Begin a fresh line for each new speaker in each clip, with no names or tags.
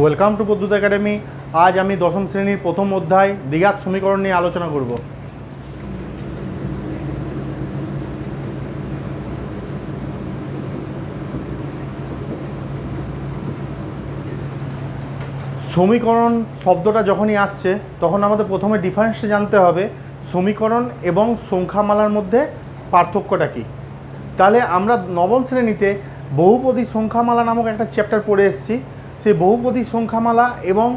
Welcome to Pradyut academy. আজ আমি দশম শ্রেণির প্রথম অধ্যায় দ্বিঘাত সমীকরণ নিয়ে আলোচনা করব। সমীকরণ শব্দটা যখনই আসছে, তখন আমাদের প্রথমে ডিফারেন্সটা জানতে হবে, সমীকরণ এবং সংখ্যামালার মধ্যে পার্থক্যটা কী। তাহলে আমরা নবম শ্রেণীতে বহুপদী সংখ্যামালা নামক একটা চ্যাপ্টার পড়ে এসেছি। সেই বহুপদী সংখ্যামালা এবং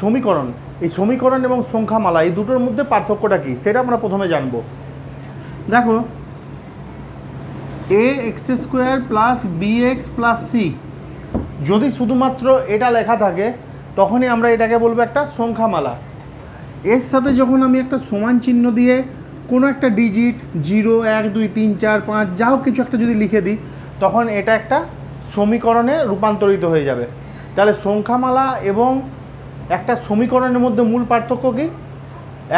সমীকরণ। এই সমীকরণ এবং সংখ্যামালা এই দুটোর মধ্যে পার্থক্যটা কী? সেটা আমরা প্রথমে জানব। দেখো A X square plus B X plus C যদি শুধুমাত্র এটা লেখা থাকে, তখনই আমরা এটাকে বলব একটা সংখ্যামালা। এর সাথে যখন আমি একটা সমান চিহ্ন দিয়ে কোনো একটা ডিজিট জিরো এক, দুই, তিন, চার, পাঁচ যা হোক কিছু একটা যদি লিখে দিই, তখন এটা একটা সমীকরণে রূপান্তরিত হয়ে যাবে। তাহলে সংখ্যামালা এবং একটা সমীকরণের মধ্যে মূল পার্থক্য কী?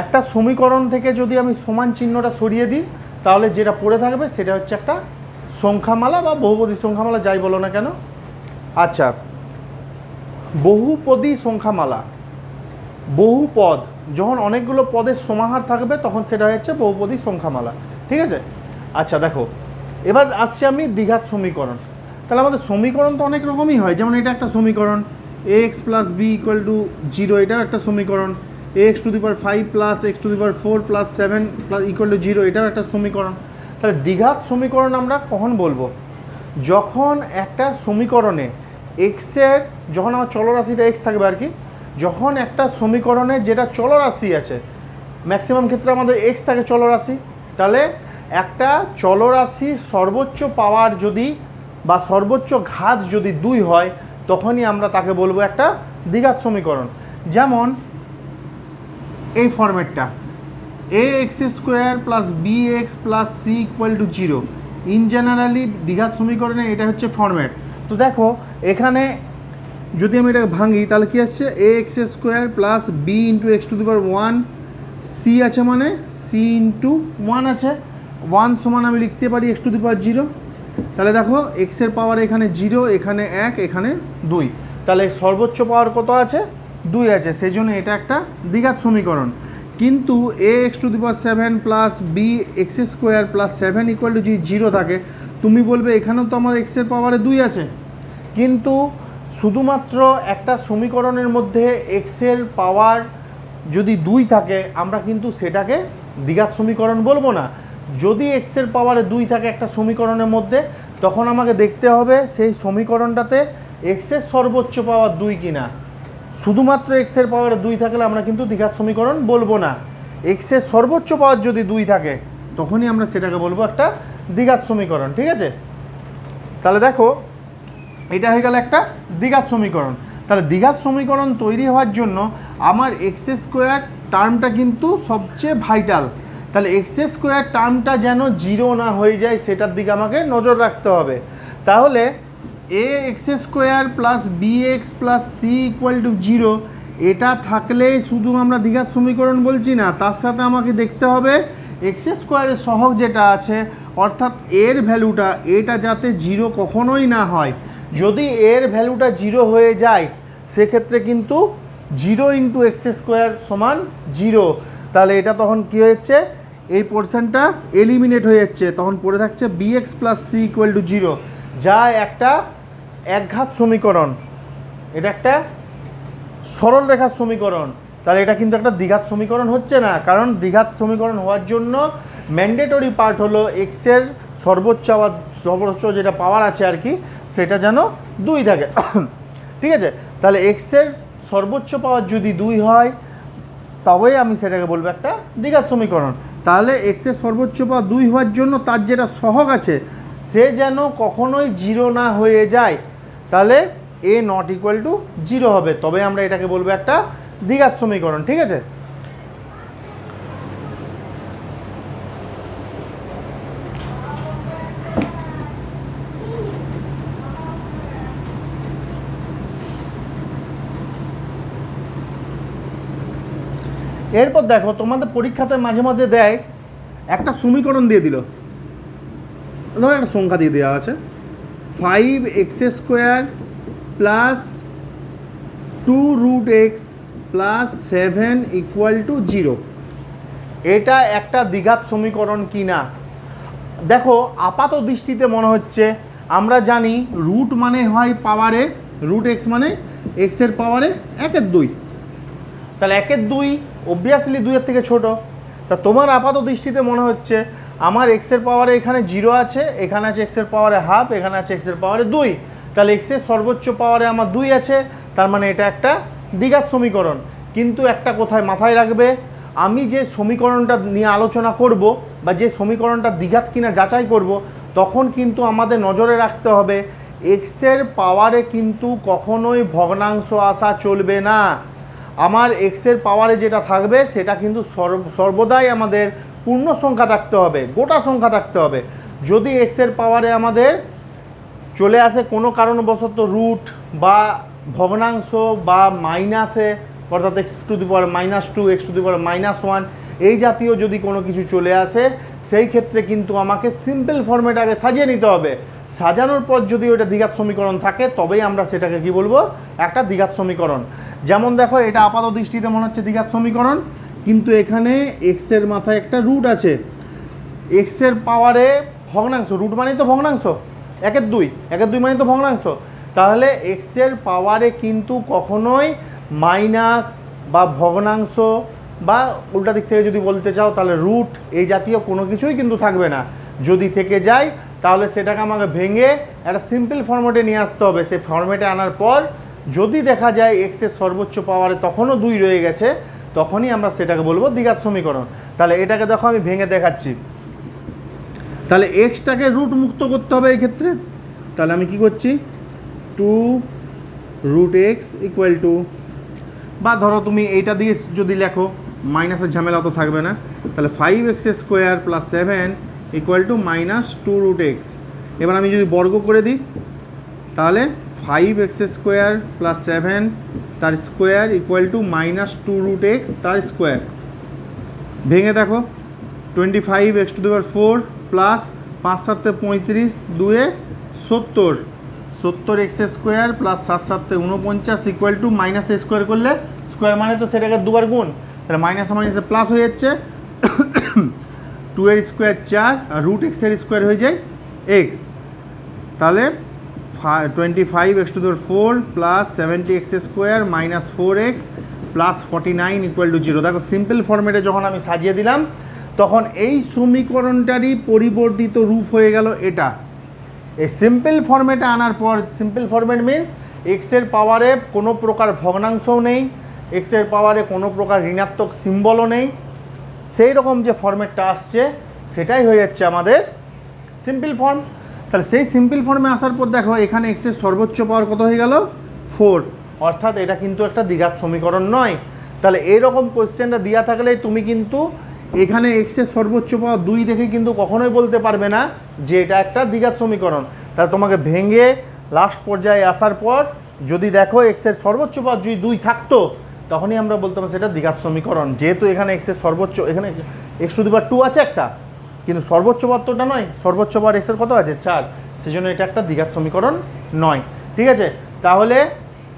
একটা সমীকরণ থেকে যদি আমি সমান চিহ্নটা সরিয়ে দিই, তাহলে যেটা পড়ে থাকবে সেটা হচ্ছে একটা সংখ্যামালা বা বহুপদী সংখ্যামালা, যাই বলো না কেন। আচ্ছা বহুপদী সংখ্যামালা বহু পদ যখন অনেকগুলো পদের সমাহার থাকবে, তখন সেটা হচ্ছে বহুপদী সংখ্যামালা, ঠিক আছে? আচ্ছা দেখো, এবার আসছি আমি দীঘার সমীকরণ। তাহলে আমাদের সমীকরণ তো অনেক রকমই হয়। যেমন এটা একটা সমীকরণ X plus B equal to zero এটাও একটা সমীকরণ X to the power five plus X to the power four plus seven plus equal to zero এটাও একটা সমীকরণ। তাহলে দ্বিঘাত সমীকরণ আমরা কখন বলব? যখন একটা সমীকরণে এক্সের যখন আমার চলরাশিটা এক্স থাকবে আর কি, যখন একটা সমীকরণে যেটা চলরাশি আছে ম্যাক্সিমাম ক্ষেত্রে আমাদের এক্স থাকে চলরাশি, তাহলে একটা চলরাশি সর্বোচ্চ পাওয়ার যদি বা সর্বোচ্চ ঘাত যদি দুই হয়, তখনই আমরা তাকে বলব একটা দ্বিঘাত সমীকরণ। যেমন, এই ফরম্যাটটা A X square plus B X plus C equal to zero in generally দ্বিঘাত সমীকরণে এটা হচ্ছে ফরম্যাট তো দেখো, এখানে যদি আমি এটা ভাঙি, তাহলে কী আসছে? A X square plus B into X to the power one C আছে মানে সি ইন্টু ওয়ান আছে। ওয়ান সমান আমি লিখতে পারি X to the power zero তাহলে দেখো এক্সের পাওয়ার এখানে জিরো এখানে এক, এখানে দুই। তাহলে সর্বোচ্চ পাওয়ার কত আছে? দুই আছে সেই জন্য এটা একটা দ্বিঘাত সমীকরণ। কিন্তু A X to the power seven plus B X square plus seven equal to যদি জিরো থাকে, তুমি বলবে এখানেও তো আমার এক্সের পাওয়ারে দুই আছে। কিন্তু শুধুমাত্র একটা সমীকরণের মধ্যে এক্সের পাওয়ার যদি দুই থাকে, আমরা কিন্তু সেটাকে দ্বিঘাত সমীকরণ বলব না। যদি এক্সের পাওয়ারে দুই থাকে একটা সমীকরণের মধ্যে, তখন আমাকে দেখতে হবে সেই সমীকরণটাতে এক্সের সর্বোচ্চ পাওয়ার দুই কিনা। শুধুমাত্র এক্সের পাওয়ারে দুই থাকলে আমরা কিন্তু দীঘার সমীকরণ বলব না। এক্সের সর্বোচ্চ পাওয়ার যদি দুই থাকে, তখনই আমরা সেটাকে বলব একটা দ্বিঘাত সমীকরণ, ঠিক আছে? তাহলে দেখো, এটা হয়ে গেল একটা দ্বিঘাত সমীকরণ। তাহলে দ্বিঘাত সমীকরণ তৈরি হওয়ার জন্য আমার এক্স স্কোয়ার টার্মটা কিন্তু সবচেয়ে ভাইটাল তাহলে এক্স স্কোয়ার টার্মটা যেন জিরো না হয়ে যায়, সেটার দিকে আমাকে নজর রাখতে হবে। তাহলে A X square plus B X plus C equal to zero এটা থাকলে শুধু আমরা দীঘার সমীকরণ বলছি না, তার সাথে আমাকে দেখতে হবে এক্স স্কোয়ারের সহগ যেটা আছে, অর্থাৎ এর ভ্যালুটা, এটা যাতে জিরো কখনোই না হয়। যদি এর ভ্যালুটা জিরো হয়ে যায়, সেক্ষেত্রে কিন্তু জিরো ইন্টু এক্স স্কোয়ার সমান জিরো তাহলে এটা তখন কী হচ্ছে এই পোর্শনটা এলিমিনেট হয়ে যাচ্ছে। তখন পড়ে থাকছে B X plus C equal to zero যা একটা একঘাত সমীকরণ। এটা একটা সরল রেখার সমীকরণ। তাহলে এটা কিন্তু একটা দ্বিঘাত সমীকরণ হচ্ছে না। কারণ দ্বিঘাত সমীকরণ হওয়ার জন্য ম্যান্ডেটরি পার্ট হলো এক্সের সর্বোচ্চ আবার সর্বোচ্চ যেটা পাওয়ার আছে আর কি, সেটা যেন দুই থাকে। ঠিক আছে? তাহলে এক্সের সর্বোচ্চ পাওয়ার যদি দুই হয় তবেই আমি সেটাকে বলব একটা দীঘার সমীকরণ। তাহলে এক্সের সর্বোচ্চ বা দুই হওয়ার জন্য তার যেটা সহগ আছে, সে যেন কখনোই জিরো না হয়ে যায়। তাহলে A not equal to zero হবে। তবে আমরা এটাকে বলব একটা দ্বিঘাত সমীকরণ, ঠিক আছে? এরপর দেখো, তোমাদের পরীক্ষাতে মাঝে মাঝে দেয়, একটা সমীকরণ দিয়ে দিল। ধরো একটা সংখ্যা দিয়ে দেওয়া আছে। Five X square plus two root X plus seven equal to zero এটা একটা দ্বিঘাত সমীকরণ কি না দেখো, আপাত দৃষ্টিতে মনে হচ্ছে, আমরা জানি রুট মানে হয় পাওয়ারে রুট এক্স মানে এক্সের পাওয়ারে একের দুই। তাহলে একের দুই অবভিয়াসলি দুইয়ের থেকে ছোট। তা তোমার আপাত দৃষ্টিতে মনে হচ্ছে আমার এক্সের পাওয়ারে এখানে জিরো আছে, এখানে আছে এক্সের পাওয়ারে হাফ এখানে আছে এক্সের পাওয়ারে দুই। তাহলে এক্সের সর্বোচ্চ পাওয়ারে আমার দুই আছে, তার মানে এটা একটা দ্বিঘাত সমীকরণ। কিন্তু একটা কোথায় মাথায় রাখবে, আমি যে সমীকরণটা নিয়ে আলোচনা করব বা যে সমীকরণটা দ্বিঘাত কিনা যাচাই করব, তখন কিন্তু আমাদের নজরে রাখতে হবে এক্সের পাওয়ারে কিন্তু কখনোই ভগ্নাংশ আসা চলবে না। আমার এক্সের পাওয়ারে যেটা থাকবে, সেটা কিন্তু সর্ব- সর্বদাই আমাদের পূর্ণ সংখ্যা থাকতে হবে, গোটা সংখ্যা থাকতে হবে। যদি এক্সের পাওয়ারে আমাদের চলে আসে কোনো কারণবশত রুট বা ভগ্নাংশ বা মাইনাসে অর্থাৎ X to the power minus two X to the power minus one এই জাতীয় যদি কোনো কিছু চলে আসে, সেই ক্ষেত্রে কিন্তু আমাকে সিম্পল ফর্মেট আগে সাজিয়ে নিতে হবে। সাজানোর পর যদি ওটা দ্বিঘাত সমীকরণ থাকে, তবেই আমরা সেটাকে কি বলব? একটা দ্বিঘাত সমীকরণ। যেমন দেখো, এটা আপাত দৃষ্টিতে মনে হচ্ছে দ্বিঘাত সমীকরণ, কিন্তু এখানে এক্সের মাথায় একটা রুট আছে। এক্সের পাওয়ারে ভগ্নাংশ রুট মানেই তো ভগ্নাংশ, একের দুই একের দুই মানে তো ভগ্নাংশ। তাহলে এক্সের পাওয়ারে কিন্তু কখনোই মাইনাস বা ভগ্নাংশ বা উল্টা দিক থেকে যদি বলতে চাও, তাহলে রুট এই জাতীয় কোনো কিছুই কিন্তু থাকবে না। যদি থেকে যায়, তাহলে সেটাকে আমাকে ভেঙে একটা সিম্পল ফর্মেটে নিয়ে আসতে হবে। সেই ফর্মেটে আনার পর যদি দেখা যায় এক্সের সর্বোচ্চ পাওয়ারে তখনও দুই রয়ে গেছে, তখনই আমরা সেটাকে বলব দ্বিঘাত সমীকরণ। তাহলে এটাকে দেখো আমি ভেঙে দেখাচ্ছি। তাহলে এক্সটাকে রুট মুক্ত করতে হবে এই ক্ষেত্রে। তাহলে আমি কি করছি? Two root X equal to বা ধরো তুমি এইটা দিয়ে যদি লেখো মাইনাসের ঝামেলা তো থাকবে না। তাহলে five x square plus seven equal to minus two root x এবার আমি যদি বর্গ করে দিই, তাহলে five x square plus seven তার square equal to minus two root x তার স্কোয়ার ভেঙে দেখো টোয়েন্টি ফাইভ এক্স টু দেওয়ার ফোর প্লাস পাঁচ সাতে পঁয়ত্রিশ, দুয়ে সত্তর। সত্তর এক্স স্কোয়ার প্লাস সাত সাতে উনপঞ্চাশ ইকুয়াল টু মাইনাস স্কোয়ার করলে স্কোয়ার মানে তো সেটাকে দুবার গুণ। তাহলে মাইনাসে মাইনাসে প্লাস হয়ে যাচ্ছে। টু এর স্কোয়ার চার আর রুট এক্সের স্কোয়ার হয়ে যায় এক্স তাহলে twenty five x to the four plus seventy x square minus four x plus forty nine equal to zero দেখো সিম্পল ফর্মেটে যখন আমি সাজিয়ে দিলাম, তখন এই সমীকরণটারই পরিবর্তিত রূপ হয়ে গেল এটা। এই সিম্পল ফর্মেটে আনার পর সিম্পল ফর্মেট মিন্স এক্সের পাওয়ারে কোনো প্রকার ভগ্নাংশও নেই এক্সের পাওয়ারে কোনো প্রকার ঋণাত্মক সিম্বলও নেই। সেই রকম যে ফর্মেটটা আসছে, সেটাই হয়ে যাচ্ছে আমাদের সিম্পল ফর্ম তাহলে সেই সিম্পল ফর্মে আসার পর দেখো, এখানে এক্সের সর্বোচ্চ পাওয়ার কত হয়ে গেল? ফোর অর্থাৎ এটা কিন্তু একটা দ্বিঘাত সমীকরণ নয়। তাহলে এইরকম কোশ্চেনটা দেওয়া থাকলে তুমি কিন্তু এখানে এক্সের সর্বোচ্চ পাওয়ার দুই দেখে কিন্তু কখনোই বলতে পারবে না যে এটা একটা দ্বিঘাত সমীকরণ। তাহলে তোমাকে ভেঙে লাস্ট পর্যায়ে আসার পর যদি দেখো এক্সের সর্বোচ্চ পাওয়ার যদি দুই থাকতো, তখনই আমরা বলতাম সেটা দ্বিঘাত সমীকরণ। যেহেতু এখানে এক্সের সর্বোচ্চ, এখানে x to the power two আছে একটা কিন্তু সর্বোচ্চ পাত্রটা নয়, সর্বোচ্চ বার এক্সের কত আছে? চার। সেজন্য এটা একটা দ্বিঘাত সমীকরণ নয়। ঠিক আছে? তাহলে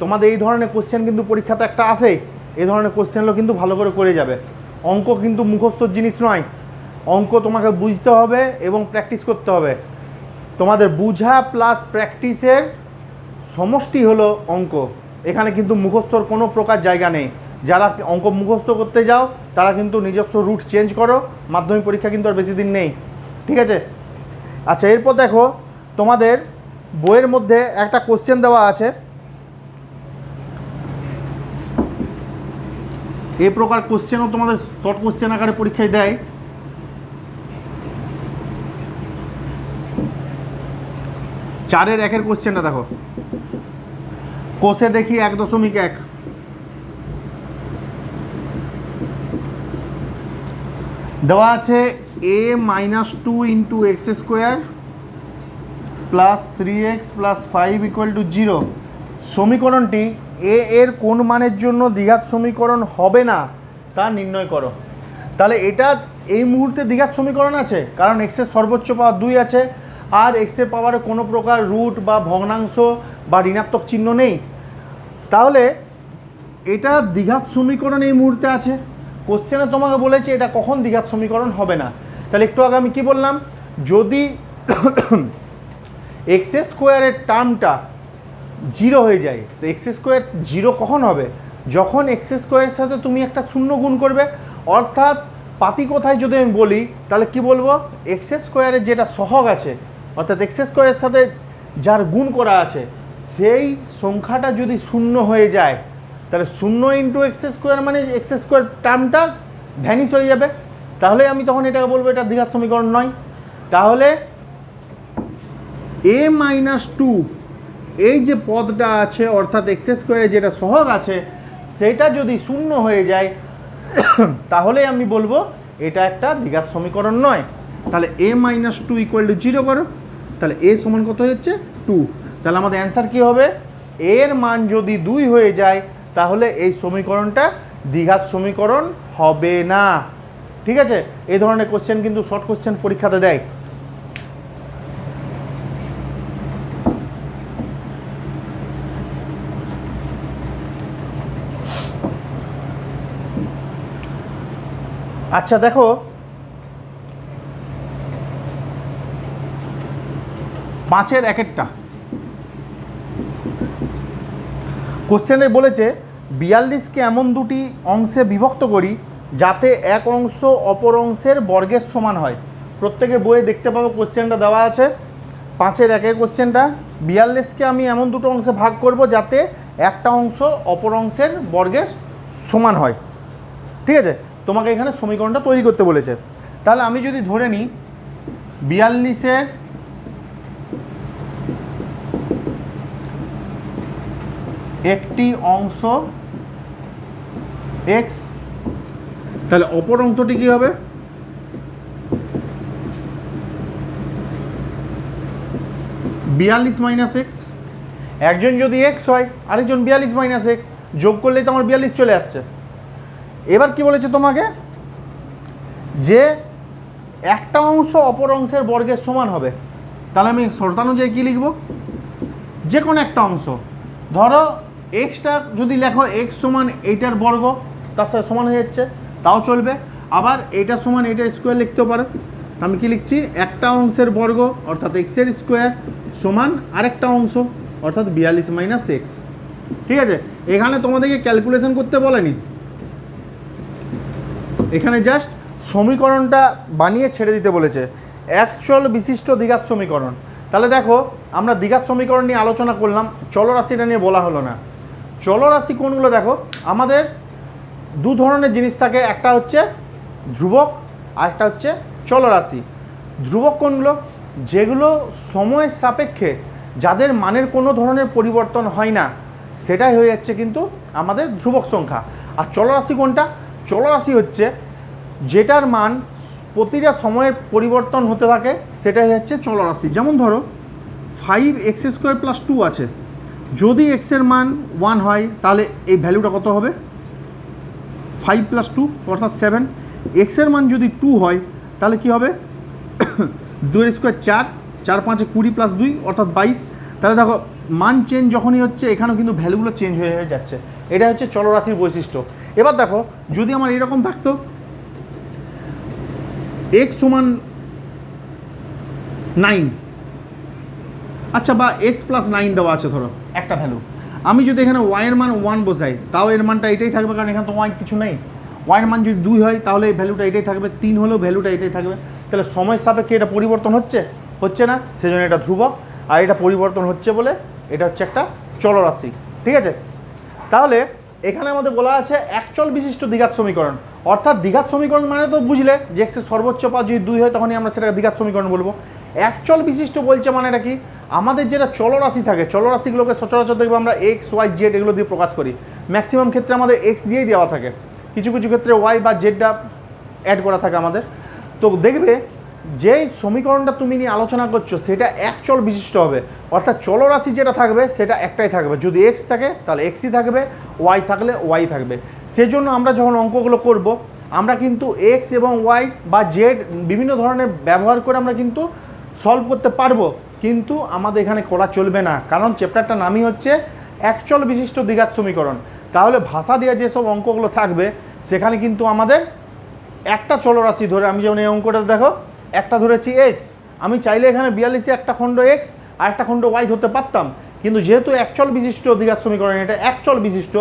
তোমাদের এই ধরনের কোশ্চেন কিন্তু পরীক্ষাতে একটা আসেই এই ধরনের কোশ্চেনগুলো কিন্তু ভালো করে করে যাবে। অঙ্ক কিন্তু মুখস্থর জিনিস নয়। অঙ্ক তোমাকে বুঝতে হবে এবং প্র্যাকটিস করতে হবে। তোমাদের বুঝা প্লাস প্র্যাকটিসের সমষ্টি হলো অঙ্ক। এখানে কিন্তু মুখস্থর কোনো প্রকার জায়গা নেই। যারা অঙ্ক মুখস্থ করতে যাও, তারা কিন্তু নিজস্ব রুট চেঞ্জ করো, মাধ্যমিক পরীক্ষা কিন্তু আর বেশি দিন নেই। ঠিক আছে? আচ্ছা এরপর দেখো, তোমাদের বইয়ের মধ্যে একটা কোশ্চেন দেওয়া আছে। এ প্রকার কোশ্চেনও তোমাদের শর্ট কোশ্চেন আকারে পরীক্ষায় দেয়। চারের একের কোশ্চেনটা দেখো। কোষে দেখি এক দশমিক এক। দেওয়া আছে a minus two into x square plus three x plus five equal to zero সমীকরণটি এ এর কোন মানের জন্য দ্বিঘাত সমীকরণ হবে না তা নির্ণয় করো। তাহলে এটা এই মুহূর্তে দ্বিঘাত সমীকরণ আছে, কারণ এক্সের সর্বোচ্চ পাওয়ার দুই আছে, আর এক্সের পাওয়ারে কোনো প্রকার রুট বা ভগ্নাংশ বা ঋণাত্মক চিহ্ন নেই। তাহলে এটা দ্বিঘাত সমীকরণ এই মুহূর্তে আছে। কোশ্চেনে তোমাকে বলেছে, এটা কখন দ্বিঘাত সমীকরণ হবে না? তাহলে একটু আগে আমি কী বললাম? যদি এক্স স্কোয়ারের টার্মটা জিরো হয়ে যায়, তো এক্স স্কোয়ার জিরো কখন হবে? যখন এক্স স্কোয়ারের সাথে তুমি একটা শূন্য গুণ করবে, অর্থাৎ পাতি কোথায় যদি আমি বলি, তাহলে কি বলব? এক্স স্কোয়ারের যেটা সহগ আছে, অর্থাৎ এক্স স্কোয়ারের সাথে যার গুণ করা আছে, সেই সংখ্যাটা যদি শূন্য হয়ে যায় তাহলে শূন্য ইন্টু এক্স স্কোয়ার মানে এক্স স্কোয়ার টার্মটা ভ্যানিশ হয়ে যাবে। তাহলে আমি তখন এটাকে বলব এটা দ্বিঘাত সমীকরণ নয়। তাহলে এ মাইনাস টু এই যে পদটা আছে, অর্থাৎ এক্স স্কোয়ারে যেটা সহগ আছে, সেটা যদি শূন্য হয়ে যায়, তাহলে আমি বলব এটা একটা দ্বিঘাত সমীকরণ নয়। তাহলে a minus two equal to zero করো। তাহলে এ সমান কত হচ্ছে টু তাহলে আমাদের অ্যান্সার কী হবে? এর মান যদি দুই হয়ে যায় তাহলে এই সমীকরণটা দীঘার সমীকরণ হবে না। ঠিক আছে? এই ধরনের কোশ্চেন কিন্তু শর্ট কোশ্চেন পরীক্ষাতে দেয়। আচ্ছা দেখো। পাঁচের এক একটা। কোশ্চেনে বলেছে বিয়াল্লিশকে এমন দুটি অংশে বিভক্ত করি যাতে এক অংশ অপর অংশের বর্গের সমান হয়। প্রত্যেকে বইয়ে দেখতে পাবো কোশ্চেনটা দেওয়া আছে। পাঁচের একের কোশ্চেনটা, বিয়াল্লিশকে আমি এমন দুটো অংশে ভাগ করব যাতে একটা অংশ অপর অংশের বর্গের সমান হয়। ঠিক আছে? তোমাকে এখানে সমীকরণটা তৈরি করতে বলেছে। তাহলে আমি যদি ধরে নিই, বিয়াল্লিশের একটি অংশ এক্স তাহলে অপর অংশটি কী হবে? বিয়াল্লিশ মাইনাস এক্স একজন যদি এক্স হয় আরেকজন বিয়াল্লিশ মাইনাস এক্স যোগ করলেই তো আমার বিয়াল্লিশ চলে আসছে। এবার কি বলেছে তোমাকে? যে একটা অংশ অপর অংশের বর্গের সমান হবে। তাহলে আমি শর্তানুযায়ী কী লিখব? যে কোনো একটা অংশ। ধরো এক্সটা যদি লেখো এক্স সমান এইটার বর্গ, তার সাথে সমান হয়ে যাচ্ছে, তাও চলবে। আবার এটা সমান এইটার স্কোয়ার লিখতেও পারো। আমি কি লিখছি? একটা অংশের বর্গ, অর্থাৎ এক্সের স্কোয়ার সমান আরেকটা অংশ, অর্থাৎ বিয়াল্লিশ মাইনাস এক্স ঠিক আছে? এখানে তোমাদেরকে ক্যালকুলেশন করতে বলেনি। এখানে জাস্ট সমীকরণটা বানিয়ে ছেড়ে দিতে বলেছে। অ্যাকচুয়াল বিশিষ্ট দ্বিঘাত সমীকরণ। তাহলে দেখো, আমরা দ্বিঘাত সমীকরণ নিয়ে আলোচনা করলাম। চলরাশিটা নিয়ে বলা হলো না। চলরাশি কোনগুলো দেখো, আমাদের দু ধরনের জিনিস থাকে, একটা হচ্ছে ধ্রুবক আর একটা হচ্ছে চলরাশি। ধ্রুবক কোনগুলো যেগুলো সময়ের সাপেক্ষে যাদের মানের কোনো ধরনের পরিবর্তন হয় না, সেটাই হয়ে যাচ্ছে কিন্তু আমাদের ধ্রুবক সংখ্যা। আর চলরাশি কোনটা চলরাশি হচ্ছে যেটার মান প্রতিটা সময়ের পরিবর্তন হতে থাকে, সেটাই হচ্ছে চলরাশি। যেমন ধরো five x square plus two আছে। যদি এক্সের মান ওয়ান হয়, তাহলে এই ভ্যালুটা কত হবে? ফাইভ প্লাস টু অর্থাৎ সেভেন এক্সের মান যদি টু হয়, তাহলে কি হবে? দুইয়ের স্কোয়ার চার চার পাঁচে কুড়ি প্লাস দুই, অর্থাৎ বাইশ। তাহলে দেখো, মান চেঞ্জ যখনই হচ্ছে, এখানেও কিন্তু ভ্যালুগুলো চেঞ্জ হয়ে হয়ে যাচ্ছে। এটা হচ্ছে চলরাশির বৈশিষ্ট্য। এবার দেখো, যদি আমার এরকম থাকতো এক্স সমান নাইন আচ্ছা বা এক্স প্লাস নাইন দেওয়া আছে, ধরো, একটা ভ্যালু আমি যদি এখানে ওয়াইয়ের মান ওয়ান বসাই তাও এর মানটা এটাই থাকবে, কারণ এখানে তো ওয়াই কিছু নেই। ওয়াইয়ের মান যদি দুই হয়, তাহলে এই ভ্যালুটা এটাই থাকবে, তিন হলেও ভ্যালুটা এটাই থাকবে। তাহলে সময় সাপেক্ষে এটা পরিবর্তন হচ্ছে? হচ্ছে না, সেজন্য এটা ধ্রুবক। আর এটা পরিবর্তন হচ্ছে বলে, এটা হচ্ছে একটা চলরাশি। ঠিক আছে? তাহলে এখানে আমাদের বলা আছে একচল বিশিষ্ট দ্বিঘাত সমীকরণ। অর্থাৎ দ্বিঘাত সমীকরণ মানে তো বুঝলে, যে এক্সের সর্বোচ্চ পা যদি দুই হয়, তখনই আমরা সেটাকে দ্বিঘাত সমীকরণ বলব। একচল বিশিষ্ট বলছে মানে এটা কি? আমাদের যেটা চলরাশি থাকে, চলরাশিগুলোকে সচরাচর দেখবে আমরা এক্স ওয়াই জেড এগুলো দিয়ে প্রকাশ করি। ম্যাক্সিমাম ক্ষেত্রে আমাদের এক্স দিয়েই দেওয়া থাকে। কিছু কিছু ক্ষেত্রে ওয়াই বা জেডটা অ্যাড করা থাকে আমাদের। তো দেখবে, যেই সমীকরণটা তুমি নিয়ে আলোচনা করছ, সেটা এক চল বিশিষ্ট হবে। অর্থাৎ চলরাশি যেটা থাকবে, সেটা একটাই থাকবে। যদি এক্স থাকে, তাহলে এক্সই থাকবে ওয়াই থাকলে ওয়াই থাকবে। সেজন্য আমরা যখন অঙ্কগুলো করব, আমরা কিন্তু এক্স এবং ওয়াই বা জেড বিভিন্ন ধরনের ব্যবহার করে আমরা কিন্তু সলভ করতে পারব। কিন্তু আমাদের এখানে করা চলবে না। কারণ চ্যাপ্টারটার নামই হচ্ছে একচল বিশিষ্ট দ্বিঘাত সমীকরণ। তাহলে ভাষা দেওয়া যেসব অঙ্কগুলো থাকবে, সেখানে কিন্তু আমাদের একটা চলরাশি ধরে, আমি যেমন এই অঙ্কটা দেখো, একটা ধরেছি এক্স আমি চাইলে এখানে বিয়াল্লিশে একটা খণ্ড এক্স আর একটা খণ্ড ওয়াই ধরতে পারতাম। কিন্তু যেহেতু একচল বিশিষ্ট দ্বিঘাত সমীকরণ, এটা একচল বিশিষ্ট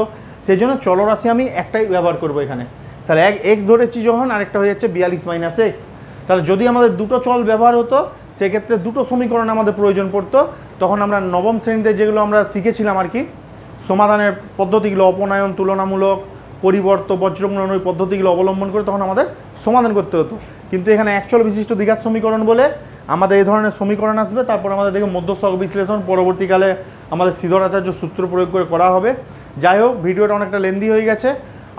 সেই জন্য চলরাশি আমি একটাই ব্যবহার করব এখানে। তাহলে এক এক্স ধরেছি যখন, আরেকটা হয়ে যাচ্ছে বিয়াল্লিশ মাইনাস এক্স তাহলে যদি আমাদের দুটো চল ব্যবহার হতো সেক্ষেত্রে দুটো সমীকরণ আমাদের প্রয়োজন পড়তো। তখন আমরা নবম শ্রেণীতে যেগুলো আমরা শিখেছিলাম আর কি, সমাধানের পদ্ধতিগুলো অপনয়ন, তুলনামূলক, পরিবর্ত, বজ্রগ্রহণ ওই পদ্ধতিগুলো অবলম্বন করে তখন আমাদের সমাধান করতে হতো। কিন্তু এখানে অ্যাকচুয়াল বিশিষ্ট দ্বিঘাত সমীকরণ বলে আমাদের এই ধরনের সমীকরণ আসবে। তারপর আমাদের দেখে মধ্যস্থক বিশ্লেষণ, পরবর্তীকালে আমাদের সিদ্ধরাচার্য সূত্র প্রয়োগ করে করা হবে। যাই হোক, ভিডিওটা অনেকটা লেন্দি হয়ে গেছে।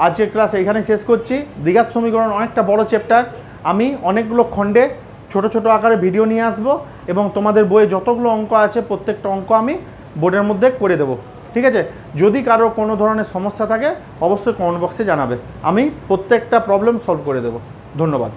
আজকের ক্লাস এখানেই শেষ করছি। দ্বিঘাত সমীকরণ অনেকটা বড় চ্যাপ্টার আমি অনেকগুলো খণ্ডে ছোট ছোট আকারে ভিডিও নিয়ে আসব এবং তোমাদের বইয়ে যতগুলো অঙ্ক আছে প্রত্যেকটা অঙ্ক আমি বোর্ডের মধ্যে করে দেবো। ঠিক আছে? যদি কারও কোনো ধরনের সমস্যা থাকে, অবশ্যই কমেন্ট বক্সে জানাবে। আমি প্রত্যেকটা প্রবলেম সলভ করে দেবো। ধন্যবাদ।